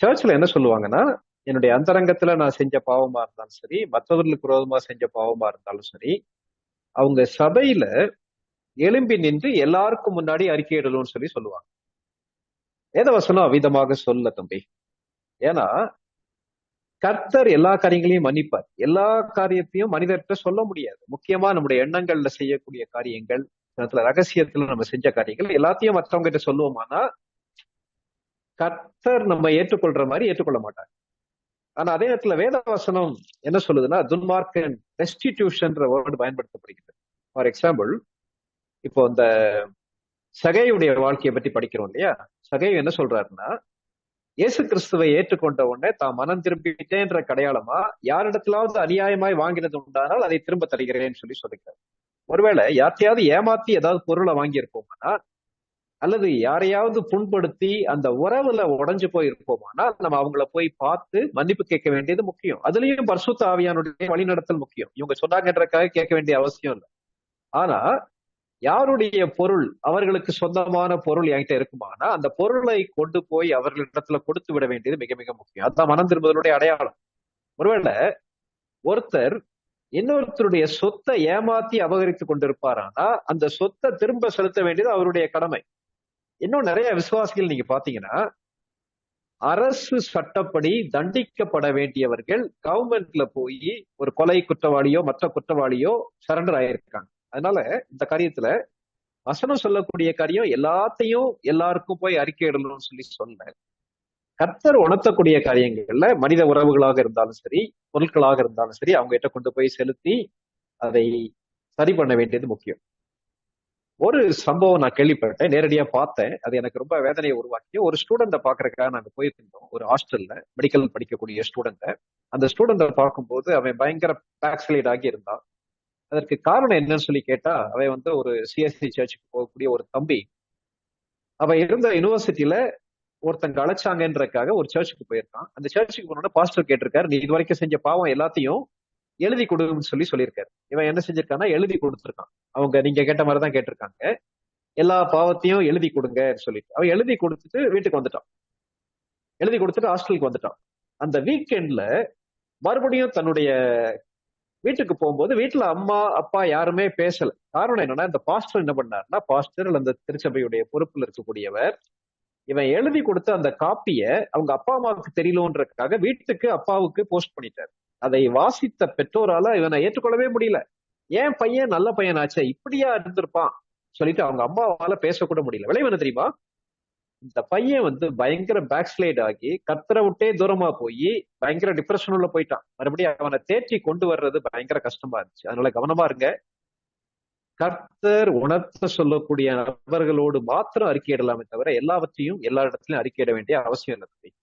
சர்ச்ல என்ன சொல்லுவாங்கன்னா என்னுடைய அந்தரங்கத்துல நான் செஞ்ச பாவமா இருந்தாலும் சரி மற்றவர்களுக்கு விரோதமா செஞ்ச பாவமா இருந்தாலும் சரி அவங்க சபையில எழும்பி நின்று எல்லாருக்கும் முன்னாடி அறிக்கையிடலும்னு சொல்லி சொல்லுவாங்க. வேதவசனம் அவிதமாக சொல்ல தம்பி. ஏன்னா கர்த்தர் எல்லா காரியங்களையும் மன்னிப்பார். எல்லா காரியத்தையும் மனிதர்கிட்ட சொல்ல முடியாது. முக்கியமா நம்முடைய எண்ணங்கள்ல செய்யக்கூடிய காரியங்கள் இடத்துல ரகசியத்துல நம்ம செஞ்ச காரியங்கள் எல்லாத்தையும் மற்றவங்க கிட்ட சொல்லுவோமானா கர்த்தர் நம்ம ஏற்றுக்கொள்ற மாதிரி ஏற்றுக்கொள்ள மாட்டாங்க ஆனா அதே நேரத்துல வேதவசனம் என்ன சொல்லுதுன்னா துன்மார்க்கன் ரெஸ்டிடியூஷன்ற வேர்டு பயன்படுத்தப்படுகிறது. ஃபார் எக்ஸாம்பிள் இப்போ இந்த சகையுடைய வாழ்க்கையை பற்றி படிக்கிறோம் இல்லையா? சகை என்ன சொல்றாருன்னா இயேசு கிறிஸ்துவை ஏற்றுக்கொண்ட உடனே தான் மனம் திரும்பிட்டேன்ற கடையாளமா யாரிடத்திலாவது அநியாயமாய் வாங்கினது உண்டானால் அதை திரும்ப தருகிறேன்னு சொல்லி சொல்லிக்கிறார் ஒருவேளை யார்த்தையாவது ஏமாத்தி ஏதாவது பொருளை வாங்கியிருப்போம்னா அல்லது யாரையாவது புண்படுத்தி அந்த உறவுல உடஞ்சு போயிருப்போமானா நம்ம அவங்கள போய் பார்த்து மன்னிப்பு கேட்க வேண்டியது முக்கியம். அதுலயும் பர்சுத்த ஆவியானுடைய வழிநடத்தல் முக்கியம். இவங்க சொன்னாங்கன்றக்காக கேட்க வேண்டிய அவசியம் இல்லை. ஆனா யாருடைய பொருள் அவர்களுக்கு சொந்தமான பொருள் என்கிட்ட இருக்குமானா அந்த பொருளை கொண்டு போய் அவர்களிடத்துல கொடுத்து விட வேண்டியது மிக மிக முக்கியம். அதுதான் மனம் திரும்புதலுடைய அடையாளம். ஒருவேளை ஒருத்தர் இன்னொருத்தருடைய சொத்தை ஏமாத்தி அபகரித்து கொண்டிருப்பாரானா அந்த சொத்தை திரும்ப செலுத்த வேண்டியது அவருடைய கடமை. இன்னும் நிறைய விசுவாசிகள் நீங்க பாத்தீங்கன்னா அரசு சட்டப்படி தண்டிக்கப்பட வேண்டியவர்கள் கவர்மெண்ட்ல போய் ஒரு கொலை குற்றவாளியோ மற்ற குற்றவாளியோ சரண்டர் ஆயிருக்காங்க. அதனால இந்த காரியத்துல வசனம் சொல்லக்கூடிய காரியம் எல்லாத்தையும் எல்லாருக்கும் போய் அறிக்கையிடணும்னு சொல்லி சொன்ன கர்த்தர் உணர்த்தக்கூடிய காரியங்கள்ல மனித உறவுகளாக இருந்தாலும் சரி பொருட்களாக இருந்தாலும் சரி அவங்க கிட்ட கொண்டு போய் செலுத்தி அதை சரி பண்ண வேண்டியது முக்கியம். ஒரு சம்பவம் நான் கேள்விப்பட்டேன் நேரடியா பார்த்தேன். அது எனக்கு ரொம்ப வேதனையை உருவாக்கி ஒரு ஸ்டூடெண்ட்டை பாக்குறதுக்காக நாங்க போயிருந்தோம் ஒரு ஹாஸ்டல்ல மெடிக்கல் படிக்கக்கூடிய ஸ்டூடெண்ட்டை அந்த ஸ்டூடெண்ட்டை பார்க்கும்போது அவன் பயங்கர பேக்ஸ்லைட் ஆகி இருந்தான். அதற்கு காரணம் என்னன்னு சொல்லி கேட்டா அவன் வந்து ஒரு சிஎஸ்சி சர்ச்சுக்கு போகக்கூடிய ஒரு தம்பி. அவன் இருந்த யூனிவர்சிட்டியில ஒருத்தங்க அழைச்சாங்கன்றக்காக ஒரு சர்ச்சுக்கு போயிருக்கான். அந்த சர்ச்சுக்கு போனோட பாஸ்டர் கேட்டிருக்காரு நீ இது வரைக்கும் செஞ்ச பாவம் எல்லாத்தையும் எழுதி கொடுன்னு சொல்லி சொல்லியிருக்காரு. இவன் என்ன செஞ்சிருக்கான்னா எழுதி கொடுத்துருக்கான். அவங்க நீங்க கேட்ட மாதிரி தான் கேட்டிருக்காங்க. எல்லா பாவத்தையும் எழுதி கொடுங்க சொல்லிட்டு. அவன் எழுதி கொடுத்துட்டு வீட்டுக்கு வந்துட்டான். எழுதி கொடுத்துட்டு ஹாஸ்டலுக்கு வந்துட்டான். அந்த வீக்கெண்ட்ல மறுபடியும் தன்னுடைய வீட்டுக்கு போகும்போது வீட்டுல அம்மா அப்பா யாருமே பேசல. காரணம் என்னன்னா இந்த பாஸ்டர் என்ன பண்ணாருன்னா பாஸ்டர் அந்த திருச்சபையுடைய பொறுப்புல இருக்கக்கூடியவர் இவன் எழுதி கொடுத்த அந்த காப்பிய அவங்க அப்பா அம்மாவுக்கு தெரியலன்றதுக்காக வீட்டுக்கு அப்பாவுக்கு போஸ்ட் பண்ணிட்டாரு. அதை வாசித்த பெற்றோரால இவனை ஏற்றுக்கொள்ளவே முடியல. ஏன் பையன் நல்ல பையனாச்சே? இப்படியா இருந்திருப்பான்? சொல்லிட்டு அவங்க அம்மாவால பேசக்கூட முடியல. விளைவு என்ன தெரியுமா? இந்த பையன் வந்து பயங்கர பேக் ஸ்லைட் ஆகி கத்தரை விட்டே தூரமா போய் பயங்கர டிப்ரெஷன் உள்ள போயிட்டான். மறுபடியும் அவனை தேற்றி கொண்டு வர்றது பயங்கர கஷ்டமா இருந்துச்சு. அதனால கவனமா இருங்க. கர்த்தர் உணர்த்த சொல்லக்கூடிய நபர்களோடு மாத்திரம் அறிக்கையிடலாமே தவிர எல்லாவற்றையும் எல்லா இடத்துலயும் அறிக்கையிட வேண்டிய அவசியம் இல்லை